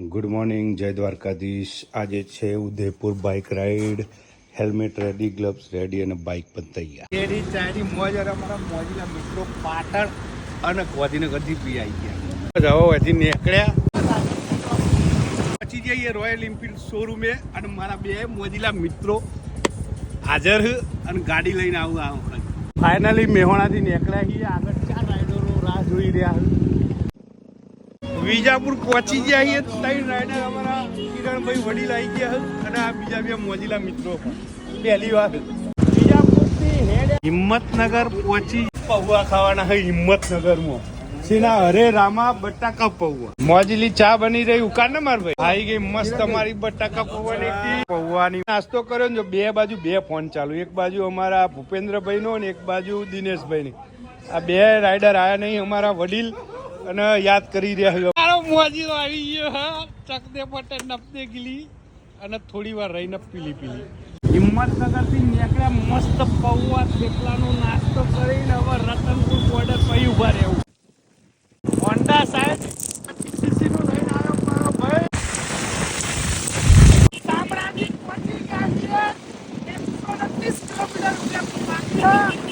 Good morning જય દ્વારકાધીશ આજે છે Udaipur bike ride helmet ready gloves ready અને બાઇક પણ તૈયાર. એની ચાયની મોજ અને અમારા મોજીના મિત્રો પાટણ અને ગોધીનગરથી બી આવી ગયા. હવે હજી નીકળ્યા. પછી જઈએ રોયલ એન્ફિલ્ડ શોરૂમે અને મારા બે મોજીલા મિત્રો હાજર અને ગાડી લઈને આવું આ ફાઇનલી મેહોણાથી નીકળ્યા છીએ. આગળ ચાર રાઇડરો રાહ જોઈ રહ્યા વિજાપુર પહોંચી ગયા છીએ. ત્રણ રાઇડર અમારા કિરણભાઈ વડીલ આવી ગયા અને આ બીજા બે મોજીલા મિત્રો પહેલી વાર. હિંમતનગર પહોંચી પૌવા ખાવાના છે હિંમતનગરમાં. સીના હરે રામા બટાકા પૌવા. મોજીલી ચા બની રહી ઉકાર ને માર ભાઈ. આવી ગઈ મસ્ત અમારી બટાકા પૌવાની. પૌવાની નાસ્તો કર્યો ને બે બાજુ બે ફોન ચાલુ. એક બાજુ અમારા ભૂપેન્દ્રભાઈ નો ને એક બાજુ દિનેશભાઈ ની આ બે રાઈડર આયા નહીં, અમારા વડીલ અને યાદ કરી રહ્યા છે આવી ગયો ચકદે પટે નપતે ગીલી અને થોડી વાર રહીને પીલી પીલી. હિંમતનગરથી નીકળ્યા મસ્ત પૌવા થેપલાનો નાસ્તો કરીને હવે રતનપુર બોર્ડર પર ઊભા રહેવું. હોન્ડા સાહેબ સીસી લઈને આવ્યો મારો ભાઈ. ગામડાની પહોંચી ગયા છે 129 કિલોમીટર ઉદયપુર બાકી છે